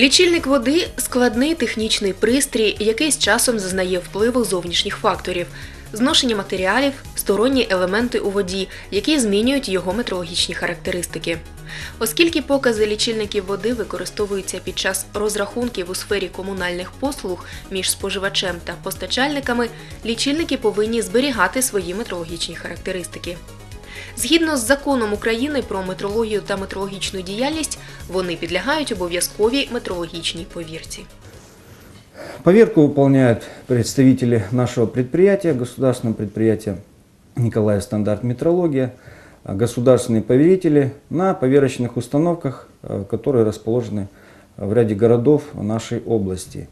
Лічильник води складний технічний пристрій, який з часом зазнає впливу зовнішніх факторів, зношення матеріалів, сторонні елементи у воді, які змінюють його метрологічні характеристики. Оскільки покази лічильників води використовуються під час розрахунків у сфері комунальних послуг між споживачем та постачальниками, лічильники повинні зберігати свої метрологічні характеристики. Згідно з законом України про метрологію та метрологічну діяльність, вони підлягають обов'язковій метрологічній повірці. Поверку выполняют представители нашего предприятия, государственного предприятия Николаев стандарт метрология, а государственные поверители на поверочных установках, э, которые расположены в ряде городов нашей области.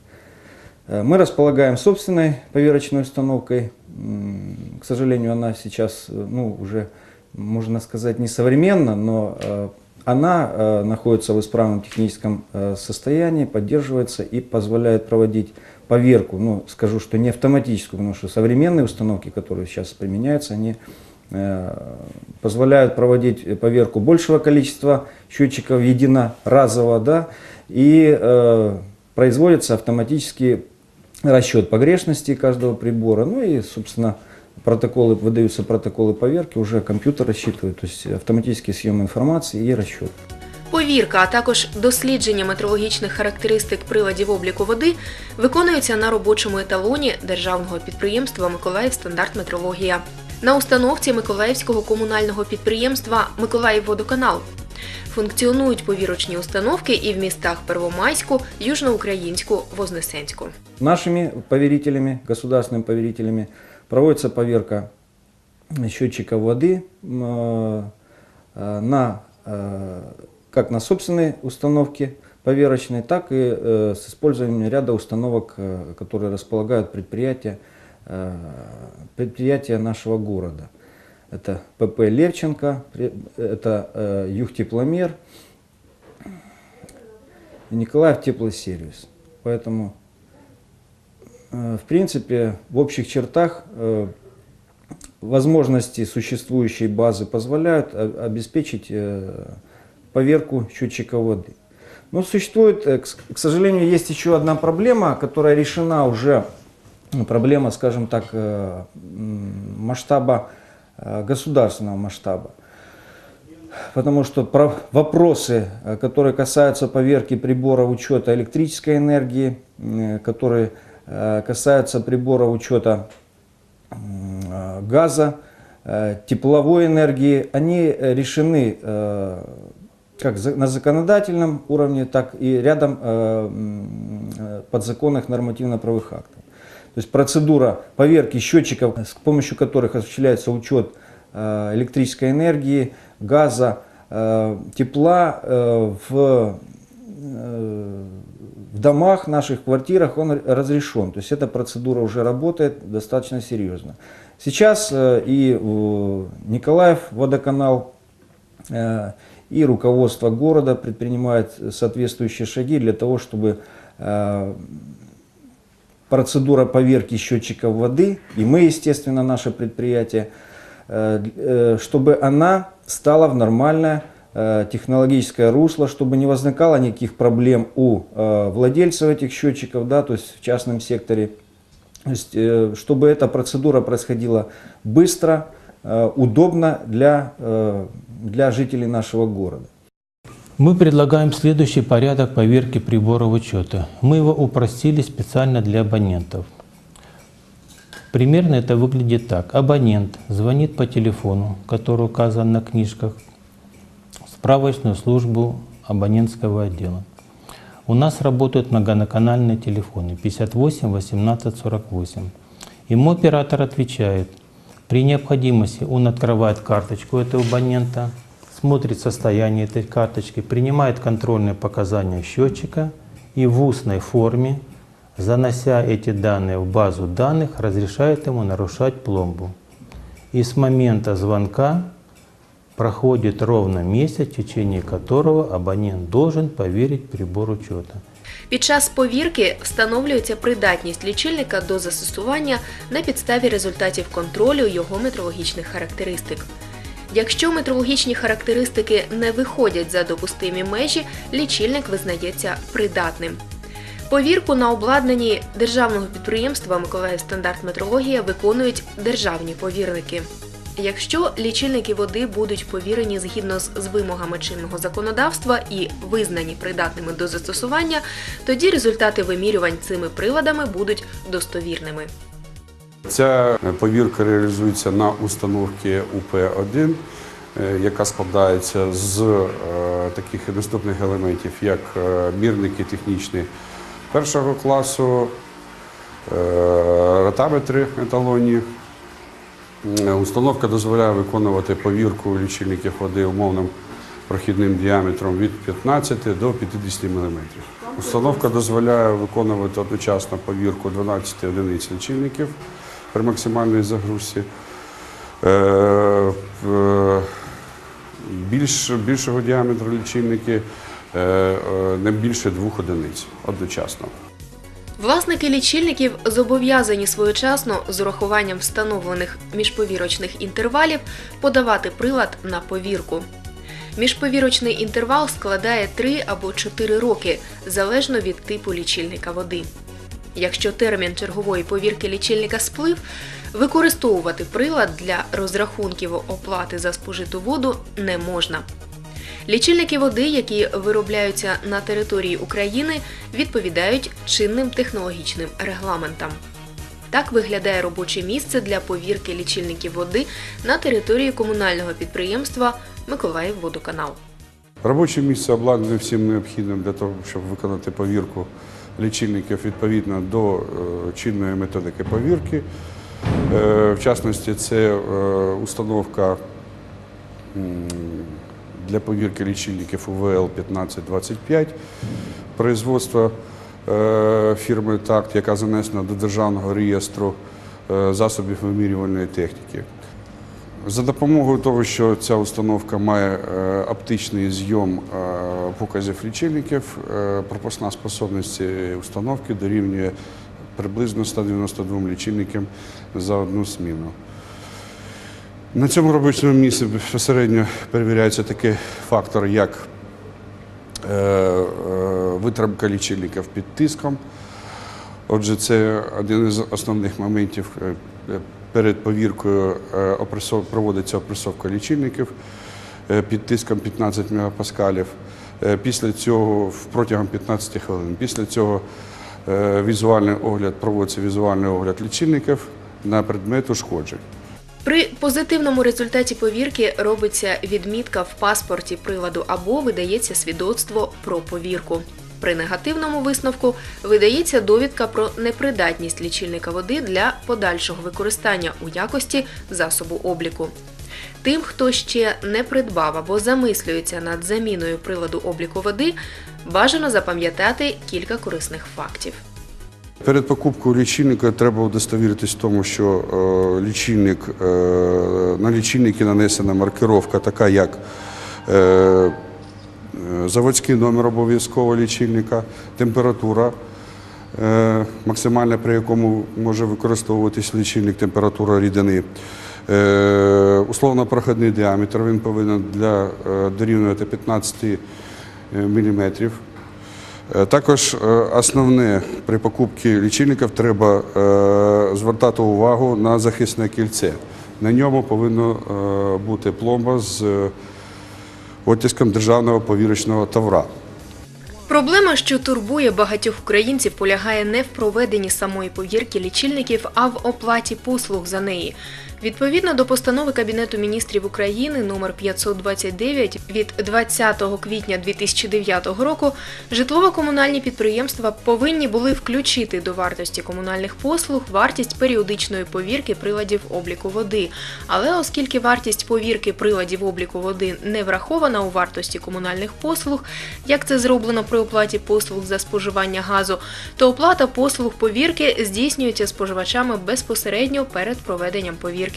Э, Мы располагаем собственной поверочной установкой. М, К сожалению, она сейчас э, ну, уже, можно сказать, не современна, но э, она э, находится в исправном техническом э, состоянии, поддерживается и позволяет проводить поверку. Ну, скажу, что не автоматическую, потому что современные установки, которые сейчас применяются, они позволяют проводить поверку большего количества счетчиков единоразово, да, и э, производится автоматический расчет погрешности каждого прибора, ну и, собственно, протоколы, выдаются протоколы поверки, уже компьютер рассчитывает, то есть автоматический съем информации и расчет. Повірка, а також дослідження метрологічних характеристик приладів обліку води виконуються на робочому еталоні державного підприємства Миколаїв стандарт метрологія на установці Миколаївського комунального підприємства Миколаївводоканал. Функціонують повірочні установки і в містах Первомайську, Южноукраїнську, Вознесенську. Нашими поверителями, государственными поверителями проводится поверка счетчика воды э, э, на, э, как на собственной установке поверочной, так и с использованием ряда установок, которые располагают предприятия, предприятия нашего города. Это ПП Левченко, это Юхтепломер Николаев Теплосервис. Поэтому В принципе, в общих чертах э, возможности существующей базы позволяют обеспечить э, поверку счетчика воды. Но существует, э, к сожалению, есть еще одна проблема, которая решена уже, ну, проблема, скажем так, э, масштаба, э, государственного масштаба. Потому что про- вопросы, э, которые касаются поверки приборов учета электрической энергии, э, которые э, касаются приборов учета э, газа, э, тепловой энергии, они э, решены э, как на законодательном уровне, так и рядом э, э, подзаконных нормативно-правовых актов. То есть процедура поверки счетчиков, с помощью которых осуществляется учет э, электрической энергии, газа, э, тепла э, в, э, в домах, наших квартирах, он разрешен. То есть эта процедура уже работает достаточно серьезно. Сейчас э, и э, Николаев водоканал Э, и руководство города предпринимает соответствующие шаги для того, чтобы процедура поверки счетчиков воды, и мы, естественно, наше предприятие, чтобы она стала в нормальное технологическое русло, чтобы не возникало никаких проблем у э, владельцев этих счетчиков, да, то есть в частном секторе, то есть, э, чтобы эта процедура происходила быстро, э, удобно для, э, для жителей нашего города. Мы предлагаем следующий порядок поверки приборов учета. Мы его упростили специально для абонентов. Примерно это выглядит так. Абонент звонит по телефону, который указан на книжках, справочную службу абонентского отдела. У нас работают многоканальные телефоны 58 18 48. Ему оператор отвечает. При необходимости он открывает карточку этого абонента, смотрит состояние этой карточки, принимает контрольные показания счетчика и в устной форме, занося эти данные в базу данных, разрешает ему нарушать пломбу. И с момента звонка проходит ровно месяц, в течение которого абонент должен поверить прибор учета. Під час повірки встановлюється придатність лічильника до застосування на підставі результатів контролю його метрологічних характеристик. Якщо метрологічні характеристики не виходять за допустимі межі, лічильник визнається придатним. Повірку на обладнанні державного підприємства Миколаїв стандарт метрологія виконують державні повірники. Якщо лічильники води будуть повірені згідно з, вимогами чинного законодавства і визнані придатними до застосування, тоді результати вимірювань цими приладами будуть достовірними. Ця повірка реалізується на установці УП-1, е, яка складається з е, таких наступних елементів, як е, мірники технічні першого класу, е, ротаметри еталонні. Е, Установка дозволяє виконувати повірку лічильників води умовним прохідним діаметром від 15 до 50 мм. Установка дозволяє виконувати одночасно повірку 12 одиниць лічильників при максимальній загрузці. Е, Більш, більшого діаметру лічильники е, не більше двох одиниць одночасно. Власники лічильників зобов'язані своєчасно з урахуванням встановлених міжповірочних інтервалів подавати прилад на повірку. Міжповірочний інтервал складає 3 або 4 роки залежно від типу лічильника води. Якщо термін чергової повірки лічильника сплив, використовувати прилад для розрахунків оплати за спожиту воду не можна. Лічильники води, які виробляються на території України, відповідають чинним технологічним регламентам. Так виглядає робоче місце для повірки лічильників води на території комунального підприємства Миколаївводоканал. Робоче місце обладнане всім необхідним для того, щоб виконати повірку лічильників відповідно до е, чинної методики повірки. Е, В частності, це е, установка для повірки лічильників УВЛ 1525 производства е, фірми ТАКТ, яка занесена до Державного реєстру е, засобів вимірювальної техніки. За допомогою того, що ця установка має е, оптичний зйом показів лічильників, пропускна способність цієї установки дорівнює приблизно 192 лічильникам за одну зміну. На цьому робочому місці безпосередньо перевіряється такий фактор, як е, е, витримка лічильників під тиском. Отже, це один із основних моментів е, перед повіркою проводиться опресовка лічильників під тиском 15 мегапаскалів. Після цього протягом 15 хвилин. Після цього візуальний огляд проводиться візуальний огляд лічильників на предмет ушкоджень. При позитивному результаті повірки робиться відмітка в паспорті приладу або видається свідоцтво про повірку. При негативному висновку видається довідка про непридатність лічильника води для подальшого використання у якості засобу обліку. Тим, хто ще не придбав або замислюється над заміною приладу обліку води, бажано запам'ятати кілька корисних фактів. Перед покупкою лічильника треба удостовіритись в тому, що е, лічильник, е, на лічильники нанесена маркировка, така як е, заводський номер обов'язково лічильника, температура, максимальна, при якому може використовуватись лічильник, температура рідини. Е, условно-проходний діаметр він повинен дорівнювати 15 мм. Е, Також е, основне при покупці лічильників треба е, звертати увагу на захисне кільце. На ньому повинна бути пломба з оттиском державного повірочного тавра. Проблема, що турбує багатьох українців, полягає не в проведенні самої повірки лічильників, а в оплаті послуг за неї. Відповідно до постанови Кабінету міністрів України номер 529 від 20 квітня 2009 року, житлово-комунальні підприємства повинні були включити до вартості комунальних послуг вартість періодичної повірки приладів обліку води. Але оскільки вартість повірки приладів обліку води не врахована у вартості комунальних послуг, як це зроблено при оплаті послуг за споживання газу, то оплата послуг повірки здійснюється споживачами безпосередньо перед проведенням повірки.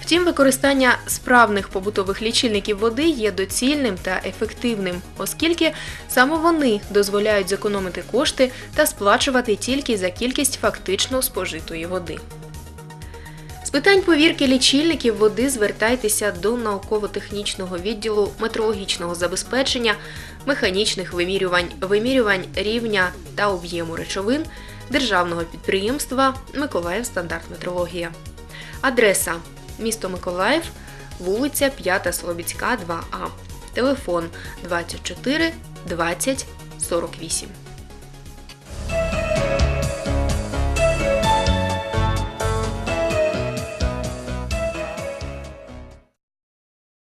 Втім, використання справних побутових лічильників води є доцільним та ефективним, оскільки саме вони дозволяють зекономити кошти та сплачувати тільки за кількість фактично спожитої води. З питань повірки лічильників води звертайтеся до науково-технічного відділу метрологічного забезпечення, механічних вимірювань, вимірювань рівня та об'єму речовин державного підприємства Миколаїв стандарт метрологія. Адреса місто Миколаїв, вулиця 5 Слобідська, 2А. Телефон 24 20 48.